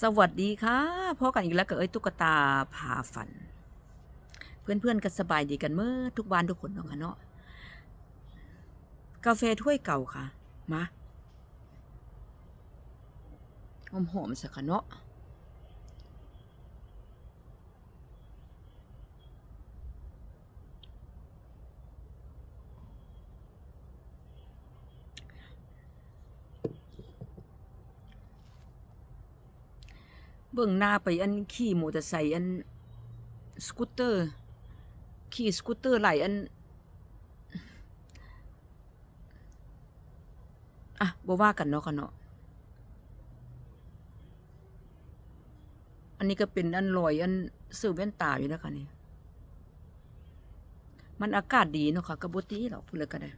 สวัสดีค่ะพบกันอีกแล้วกับเอ้ยตุ๊กตาพาฝัน เพื่อนๆกันสบายดีกันเมื่อทุกวันทุกคนเนาะค่ะเนาะกาแฟถ้วยเก่าค่ะ มาหอมหอมๆสักค่ะเนาะ เบื้องหน้าไปอันขี่มอเตอร์ไซค์อันสกูตเตอร์ ขี่สกูตเตอร์ไหลอันอะบ่ว่ากันเนาะค่ะเนาะอันนี้ก็เป็นอันลอยอันเสื้อแว่นตาอยู่นะคะนี่มันอากาศดีเนาะค่ะกระบตีหรอกพูดเลยก็ได้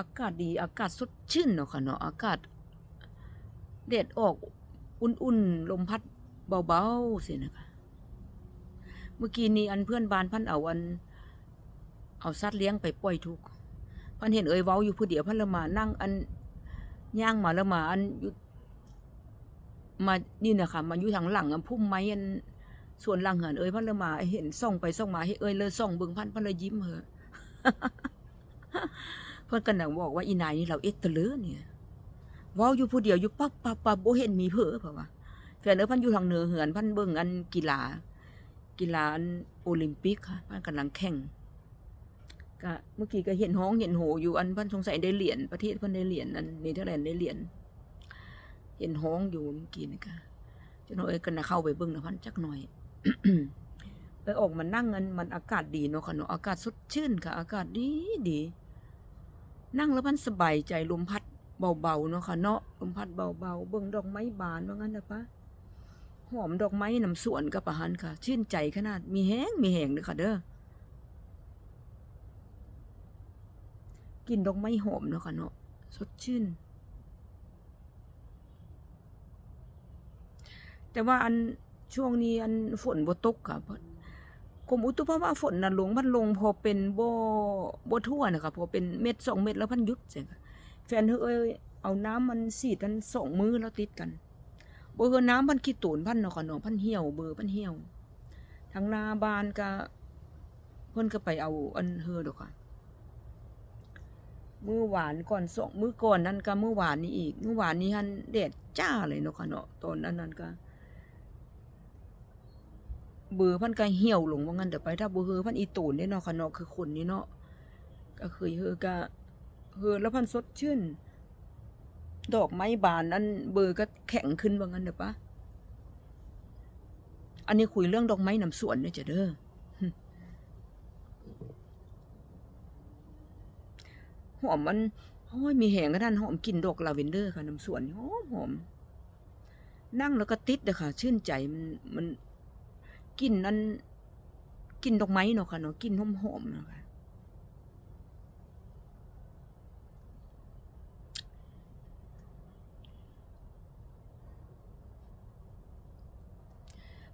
อากาศดีอากาศสดชื่นเนาะค่ะเนาะอากาศแดดออกอุ่นๆลมพัดเบาๆสินะคะเมื่อกี้นี้อันเพื่อนบ้านพันเอาอัน เอาสัตว์เลี้ยงไปปล่อยทุกพันเห็นเอ่ยเว้าอยู่ผู้เดียวพันละมานั่งอันย่างมาล้วมาอันอยู่มานี่นะคะมาอยู่ทางหลังอันพุ่มไม้อันส่วนหลังเหินเอ่ยพันละมาเห็นส่องไปส่องมาให้เอ่ยเลยส่องเบิ่งพันพันเลยยิ้มเหอะ เพื่อนกันนังบอกว่าอีนายนี่เราเอ็ดตะเลือเนี่ยว้าอยู่ผู้เดียวอยู่ปั๊บปั๊บปั๊บโบเห็นมีเผอเพราะว่าแฟนเอ้ยพันอยู่ทางเหนือเหือนพันเบิ่งอันกีฬา กีฬาอันโอลิมปิกค่ะพันกำลังแข่งก็เมื่อกี้ก็เห็นห้องเห็นโหอยู่อันพันสงสัยได้เหรียญประเทศพันได้เหรียญอันเนเธอร์แลนด์ได้เหรียญเห็นห้องอยู่เมื่อกี้นี่ค่ะจนเอ้ยกันนะเข้าไปเบิ่งนะพันจักหน่อยเอ้ยออกมานั่งกันมันอากาศดีเนาะค่ะเนาะอากาศสดชื่นค่ะ อากาศดีดี นั่งแล้วมันสบายใจลมพัดเบาๆเนาะค่ะเนาะลมพัดเบาๆเบิ่งดอกไม้บานว่างั้นนะปะหอมดอกไม้น้ำสวนกับปะหันค่ะ ชื่นใจขนาดมีแห้งมีแห้งเลยค่ะเด้อกินดอกไม้หอมเนาะค่ะเนาะสดชื่น แต่ว่าอันช่วงนี้อันฝนบ่ตกค่ะเพราะ กรมอุตุภาวะฝนน่ะลงมันลงพอเป็นบ่บ่ทั่วนะคะพอเป็นเม็ดสองเม็ดแล้วพันยุดจังแฟนเอ้ยเอาน้ำมันสีดกันสองมือแล้วติดกันบ่เฮอน้ำพันขี้ตูนพันเนาะค่ะเนาะพันเหี่ยวเบอร์พันเหี่ยวทางนาบานก็เพิ่นก็ไปเอาอันเฮอดอกค่ะมือหวานก่อนสองมื้อก่อนนั้นก็มือหวานนี้อีกมือหวานนี้หันแดดจ้าเลยเนาะค่ะเนาะตอนนั้นนั้นก็ เบอร์พันก็เหี่ยวลงว่างั้นเดี๋ยวไปถ้าบ่เฮอพันอีตูนเนี่ยเนาะค่ะเนาะคือคนนี่เนาะก็เคยเฮอก็เฮอแล้วพันสดชื่น ดอกไม้บานนั้นเบอร์ก็แข็งขึ้นว่างั้นเด้อปะอันนี้คุยเรื่องดอกไม้นำสวนเนี่ยจ้ะเด้อหอมมันโอ้ยมีแหงกระด้านหอมกลิ่นดอกลาเวนเดอร์ค่ะน้ำสวนหอมหอมนั่งแล้วก็ติดเด้อค่ะ ชื่นใจมันมัน กลิ่นนั้นกลิ่นดอกไม้เนาะค่ะเนาะกลิ่นหอมหอมๆเนาะค่ะ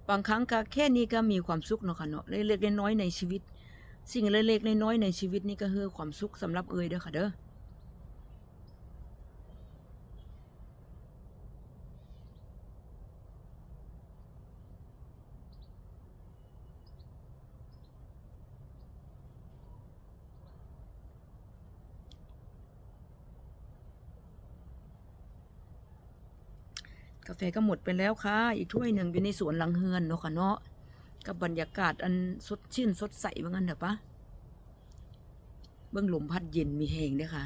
บางครั้งก็แค่นี้ก็มีความสุขเนาะค่ะเนาะเล็กๆน้อยๆในชีวิต สิ่งเล็กๆน้อยๆในชีวิตนี่ก็คือความสุขสำหรับเอยเด้อค่ะเด้อ กาแฟก็หมดไปแล้วค่ะ อีกถ้วยหนึ่งอยู่ในสวนหลังเฮือนเนาะค่ะเนาะกับบรรยากาศอันสดชื่นสดใสว่างั้นเถอะปะเบื้องลมพัดเย็นมีแหงเด้อค่ะ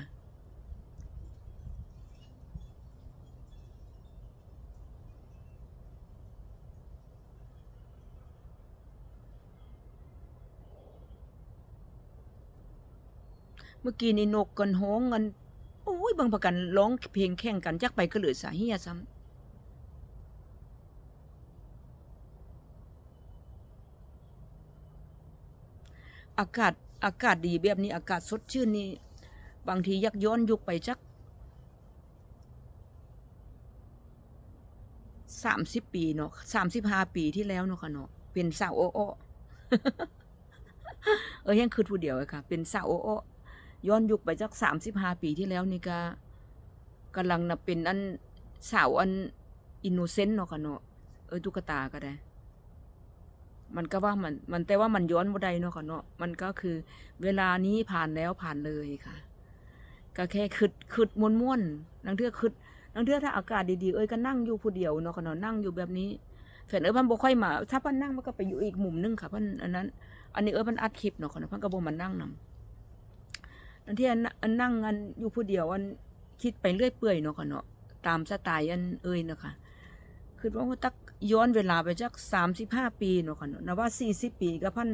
เมื่อกี้นี่นกกันฮ้องกันโอ้ยบางประกันร้องเพลงแข่งกันจักไปก็เหลือสาเฮียซ้ำ อากาศอากาศดีแบบนี้ อากาศสดชื่นนี่บางทียักย้อนยุคไปจักสามสิบปีเนาะสามสิบห้าปีที่แล้วเนาะค่ะเนาะเป็นสาวโอโอเออยังคือผู้เดียวเลยค่ะ เป็นสาวโอโอย้อนยุคไปจักสามสิบห้าปีที่แล้วนี่ก็กำลังน่ะเป็นอันสาวอันอินโนเซนต์เนาะค่ะเนาะเออตุ๊กตาก็ได้ มันก็ว่ามันมันแต่ว่ามันย้อนบ่ได้เนาะค่ะเนาะมันก็คือเวลานี้ผ่านแล้วผ่านเลยค่ะ ก็แค่คึดคึดม่วนๆนังเทือคึดนังเทือถ้าอากาศดีๆเอ้ยก็นั่งอยู่ผู้เดียวเนาะค่ะเนาะนั่งอยู่แบบนี้แฟนเอ้ยพันบ่ค่อยมาถ้าพันนั่งมันก็ไปอยู่อีกมุมนึงค่ะพันอันนั้น อันนี้เอ้ยพันอัดคลิปเนาะค่ะเนาะพันก็บ่มานั่งนำนังเที่อันนั่งอันอยู่ผู้เดียวอันคิดไปเรื่อยเปื่อยเนาะค่ะเนาะตามสไตล์อันเอ้ยเนาะค่ะ คือว่าตักย้อนเวลาไปจัก35ปีเนาะค่ะเนาะนะว่า40ปีก็พัน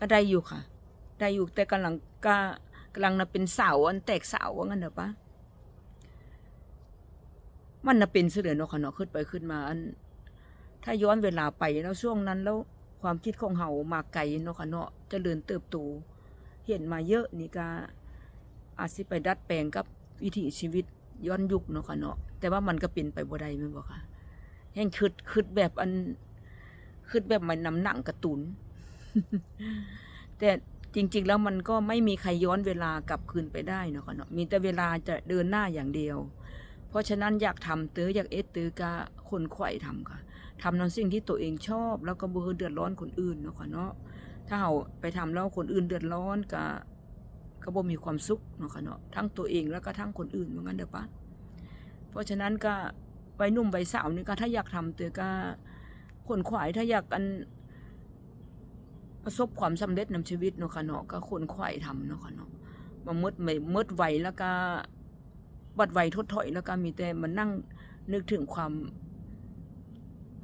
ก็ได้อยู่ค่ะ ได้อยู่แต่กำลังก็กำลังน่ะเป็นสาวอันแตกสาว่างั้นเด้อปะมันน่ะเป็นเสือเนาะค่ะเนาะขึ้นไปขึ้นมาอัน ถ้าย้อนเวลาไปแล้วช่วงนั้นแล้วความคิดของเฮามาไกลเนาะค่ะเนาะเจริญเติบโตเห็นมาเยอะนี่ก็อาจสิไปดัดแปลงกับวิถีชีวิต ย้อนยุคเนาะค่ะเนาะแต่ว่ามันก็เป็นไปบ่ได้แม่นบ่ค่ะแห่งคิดคิดแบบอันคิดแบบมันนำหนังการ์ตูนแต่จริง ๆ แล้วมันก็ไม่มีใครย้อนเวลากลับคืนไปได้เนาะค่ะเนาะมีแต่เวลาจะเดินหน้าอย่างเดียว เพราะฉะนั้นอยากทำเตออยากเอสเตอกะคนไขวายทำค่ะทำในสิ่งที่ตัวเองชอบ แล้วก็บ่เดือดร้อนคนอื่นเนาะค่ะเนาะถ้าเฮาไปทำแล้วคนอื่นเดือดร้อนก็ ก็บ่มีความสุขเนาะค่ะเนาะทั้งตัวเองแล้วก็ทั้งคนอื่นเหมือนกันเด้อปะเพราะฉะนั้นก็วัยหนุ่มวัยสาวนี่ก็ถ้าอยากทำเตอก็คนขวายถ้าอยากอันประสบความสำเร็จในชีวิตเนาะค่ะเนาะก็คนขวายทำเนาะค่ะเนาะมามืดไม่มืดไวแล้วก็บัดไวทดถอยแล้วก็มีแต่มันนั่งนึกถึงความ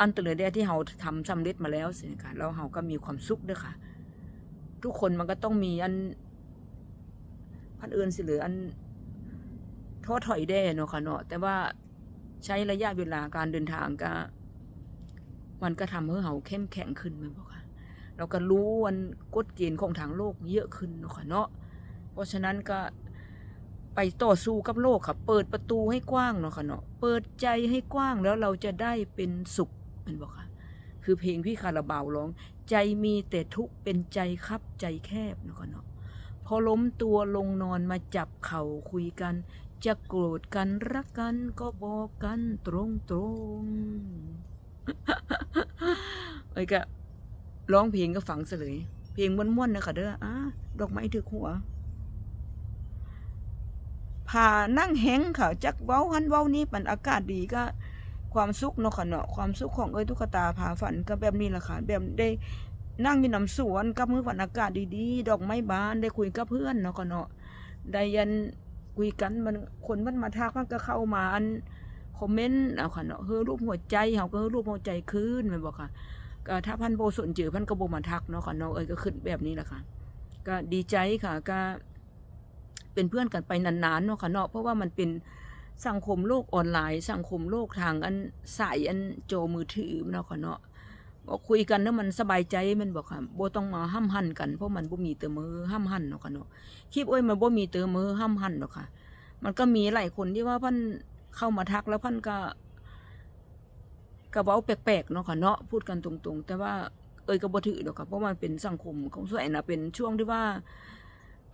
อันตรายแดที่เราทำสำเร็จมาแล้วสินะคะแล้วเราก็มีความสุขด้วยค่ะ ทุกคนมันก็ต้องมีอัน พันอื่นสิหรืออันท้อถอยได้เนาะค่ะเนาะแต่ว่าใช้ระยะเวลาการเดินทางก็ มันก็ทำให้เราเข้มแข็งขึ้นไหมบอกค่ะ เราก็รู้วันกฎเกณฑ์ของทางโลกเยอะขึ้นเนาะค่ะเนาะเพราะฉะนั้นก็ไปต่อสู้กับโลกค่ะ เปิดประตูให้กว้างเนาะค่ะเนาะเปิดใจให้กว้างแล้วเราจะได้เป็นสุขเป็นบอกค่ะ คือเพลงพี่คาราบาวร้อง ใจมีแต่ทุกข์เป็นใจคับใจแคบเนาะค่ะเนาะ พอล้มตัวลงนอนมาจับเข่าคุยกัน จะโกรธกันรักกันก็บอกกันตรงตรงๆเอ้ยก็ร้องเพลงก็ฝังเสลย เพลงม้วนๆนะคะเด้ออะดอกไม้ถือหัวผ่านั่งแหงค่ะ จักเว้าหันเว้านี้มันอากาศดีก็ ความสุขเนาะค่ะเนาะความสุขของเอ้ยตุ๊กตาผาฝันก็แบบนี้แหละค่ะแบบได้ นั่งอยู่น้ำสวนกับมือฝันอากาศดีๆ ดอกไม้บานได้คุยกับเพื่อนเนาะค่ะเนาะได้ยันคุยกันมันคนมันมาทักมันก็เข้ามาอันคอมเมนต์เอาค่ะเนาะเฮ้อรูปหัวใจเฮาก็เฮ้อรูปหัวใจคืนม่นบอกค่ะก็ถ้าพันโบสนเจอพันก็บ่มาทักเนาะค่ะเนาะเอ้ยก็ขึ้นแบบนี้แหละค่ะ ก็ดีใจค่ะก็เป็นเพื่อนกันไปนานๆเนาะค่ะเนาะเพราะว่ามันเป็นสังคมโลกออนไลน์ สังคมโลกทางอันสายอันโจมือถือเนาะค่ะเนาะ ก็คุยกันแล้วมันสบายใจมันบอกค่ะโบต้องมาห้ำหันกันเพราะมันบ่มีเตอมือห้ำหันเนาะค่ะเนาะคลิปโอ้ยมันบ่มีเตอมือห้ำหันเนาะค่ะ มันก็มีหลายคนที่ว่าพันเข้ามาทักแล้วพันก็ก็เว้าแปลกๆเนาะค่ะเนาะพูดกันตรงๆ แต่ว่าเอ้ยก็บ่ถือดอกค่ะเพราะมันเป็นสังคมของส่วนนะเป็นช่วงที่ว่า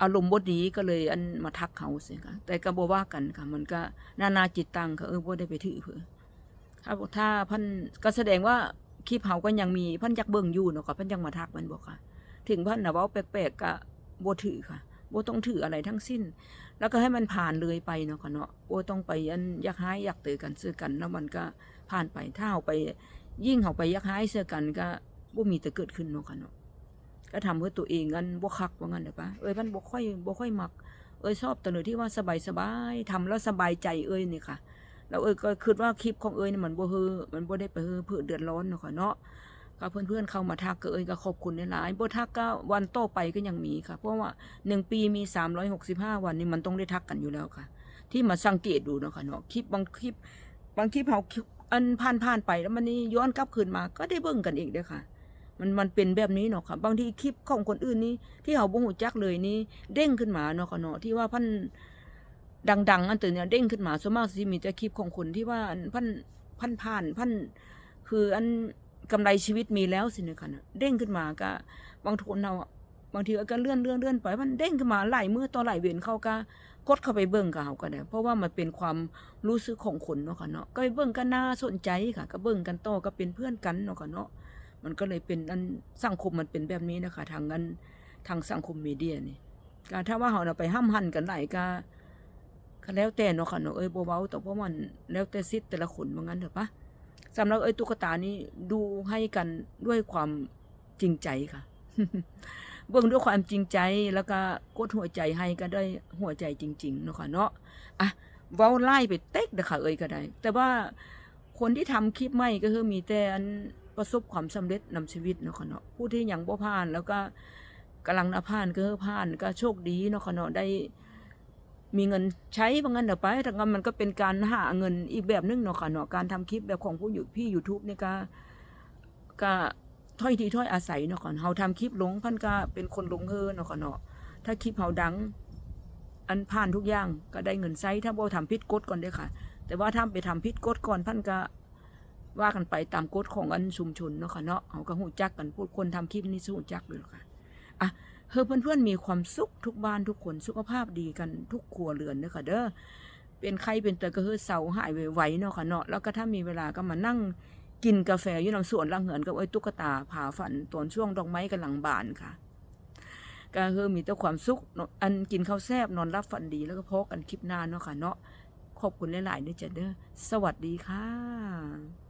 อารมณ์บดีก็เลยอันมาทักเขาสิค่ะแต่ก็บ่ว่ากันค่ะ มันก็นานาจิตตังค่ะเออโบได้ไปถือเพื่อถ้าถ้าพันก็แสดงว่า คลิปเฮาก็ยังมีพันยักเบิ่งอยู่เนาะค่ะพันยังมาทักมันบอกค่ะ ถึงพันนะว้าแปลกๆก็บ่ถือค่ะบ่ต้องถืออะไรทั้งสิ้น แล้วก็ให้มันผ่านเลยไปเนาะค่ะเนาะบ่ต้องไปอันยักหายยักเตือกันซื้อกัน แล้วมันก็ผ่านไปถ้าเฮาไป ยิ่งเฮาไปยักหายเสื้อกันก็บ่มีแต่เกิดขึ้นเนาะค่ะเนาะก็ทำเพื่อตัวเองกันบ่คักว่างั้นเด้อปะเอ้ยมันบ่ค่อยบ่ค่อยมัก เอ้ยชอบแตเลยที่ว่าสบายสบายๆทำแล้วสบายใจเอ้ยนี่ค่ะ แล้วเอ้ยก็คิดว่าคลิปของเอ้ยเนี่ยมันบ่เฮอมันบ่ได้ไปเฮอเพื่อเดือดร้อนเนาะค่ะเนาะก็เพื่อนๆเข้ามาทักก็เอ้ยก็ขอบคุณหลายๆบ่ทักก็วันต่อไปก็ยังมีค่ะ เพราะว่าหนึ่งปีมี365วันนี่มันต้องได้ทักกันอยู่แล้วค่ะ ที่มาสังเกตดูเนาะค่ะเนาะคลิปบางคลิปบางคลิปเฮาอันผ่านๆไปแล้วมันนี่ย้อนกลับคืนมาก็ได้เบิ่งกันอีกเด้อค่ะ มันมันเป็นแบบนี้เนาะค่ะ บางทีคลิปของคนอื่นนี่ที่เขาบ่ฮู้จักเลยนี่เด้งขึ้นมาเนาะค่ะเนาะที่ว่าพัน ดัง ๆ อันตื่นเนี่ยเด้งขึ้นมาส่วนมากสิมีแต่คลิปของคนที่ว่าพันพันผ่านพันคืออันกำไรชีวิตมีแล้วสิเนี่ยค่ะนเด้งขึ้นมาก็บางคนเราบางทีก็เลื่อนเลื่อนเลื่อนไปมันเด้งขึ้นมาไหลายมือต่อหลเวียนเข้าก็กดเข้าไปเบิ่งกับเขาก็ได้เพราะว่ามันเป็นความรู้สึกของคนเนาะค่ะเนาะก็ไปเบิ่งกันน่าสนใจค่ะ ก็เบิ่งกันต่อก็เป็นเพื่อนกันเนาะค่ะเนาะมันก็เลยเป็นอันสังคมมันเป็นแบบนี้นะคะ ทางนั้นทางสังคมมีเดียนี่ก็ถ้าว่าเขาเอาไปห้ามหันกันไหลก็ ก็แล้วแต่เนาะค่ะเนาะเอ้ยบ่เว้าแต่เพราะมันแล้วแต่สิทธิ์แต่ละคนว่างั้นเถอะปะสำหรับเอ้ยตุ๊กตานี่ดูให้กันด้วยความจริงใจค่ะ เบิ่งด้วยความจริงใจแล้วก็กดหัวใจให้ก็ได้หัวใจจริง ๆ เนาะค่ะเนาะอะเว้าไล่ไปเต็กเด้อค่ะเอ้ยก็ได้ แต่ว่าคนที่ทำคลิปใหม่ก็คือมีแต่อันประสบความสำเร็จนำชีวิตเนาะค่ะเนาะผู้ที่ยังบ่ผ่านแล้วก็กำลังน่ะผ่านก็คือผ่านก็โชคดีเนาะค่ะเนาะได้ มีเงินใช้บางงั้นเดี๋ยวไปแต่งั้นมันก็เป็นการหาเงินอีกแบบนึงเนาะค่ะเนาะการทำคลิปแบบของผู้อยู่พี่ YouTube นี่ยก็ก็ถ้อยทีถ้อยอาศัยเนาะค่ะเฮาทำคลิปลงพันก็เป็นคนลงเฮอเนาะค่ะเนาะถ้าคลิปเฮาดัง อันผ่านทุกอย่างก็ได้เงินใช้ถ้าบ่ทำผิดกฎก่อนเด้อค่ะ แต่ว่าถ้าไปทำผิดกฎก่อนพันก็ว่ากันไปตามกฎของอันชุมชนเนาะค่ะเนาะเฮาก็ฮู้จักกันพูดคนทำคลิปนี่สู้จักเลยค่ะอะ เฮ้เพื่อนๆมีความสุขทุกบ้านทุกคนสุขภาพดีกันทุกครัวเรือนเด้อค่ะเด้อเป็นใครเป็นแต่ก็เฮ้เศร้าหายไวๆเนาะค่ะเนาะแล้วก็ถ้ามีเวลาก็มานั่งกินกาแฟอยู่ในสวนลังเหินกับไอ้ตุ๊กตาผาฝันตอนช่วงดอกไม้กำลังบานค่ะก็คือมีแต่ความสุขอันกินข้าวแซ่บนอนรับฝันดีแล้วก็พอกันคลิปหน้าเนาะค่ะเนาะขอบคุณหลายๆด้อจ้ะเด้อสวัสดีค่ะ